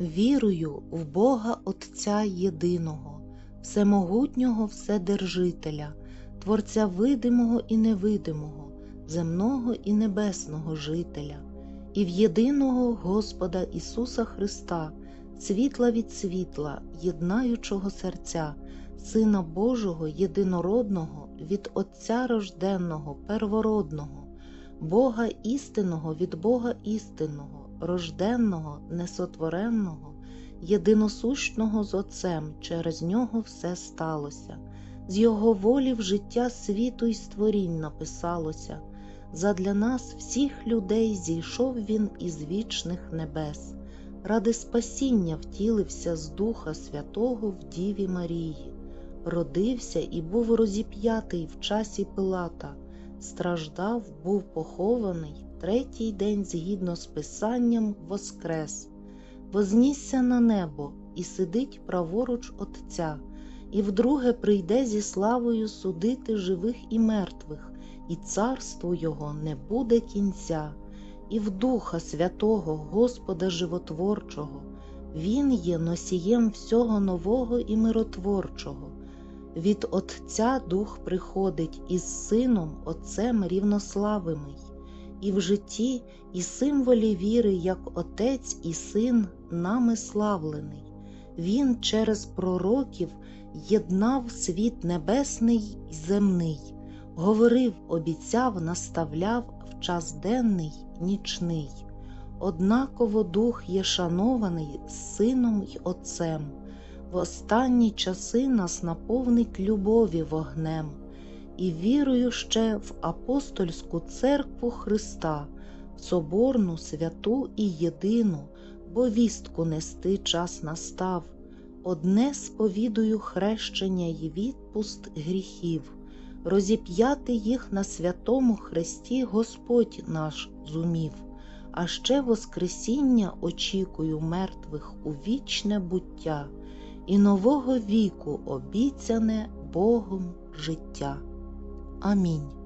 Вірую в Бога Отця Єдиного, Всемогутнього Вседержителя, Творця видимого і невидимого, земного і небесного жителя, і в єдиного Господа Ісуса Христа, світла від світла, єднаючого серця, Сина Божого єдинородного від Отця рожденного, первородного, Бога істинного від Бога істинного, рожденного, несотвореного, єдиносущного з Отцем, через нього все сталося, з Його волі в життя світу й створінь написалося. Задля нас, всіх людей, зійшов Він із вічних небес, ради спасіння втілився з Духа Святого в Діві Марії, родився і був розіп'ятий в часі Пилата, страждав, був похований, третій день згідно з Писанням воскрес, вознісся на небо і сидить праворуч Отця, і вдруге прийде зі славою судити живих і мертвих і царству Його не буде кінця, і в Духа Святого Господа Животворчого, Він є носієм всього нового і миротворчого. Від Отця Дух приходить із Сином Отцем рівнославимий, і в житті, і символі віри, як Отець і Син нами славлений. Він через пророків єднав світ небесний і земний говорив, обіцяв, наставляв в час денний, нічний. Однаково дух є шанований Сином й Отцем. В останні часи нас наповнить любові вогнем, і вірую ще в апостольську церкву Христа, соборну, святу і єдину, бо вістку нести час настав. Одне сповідую хрещення й відпуст гріхів розіп'яти їх на святому Христі Господь наш зумів, а ще Воскресіння очікую мертвих у вічне буття і нового віку обіцяне Богом життя. Амінь.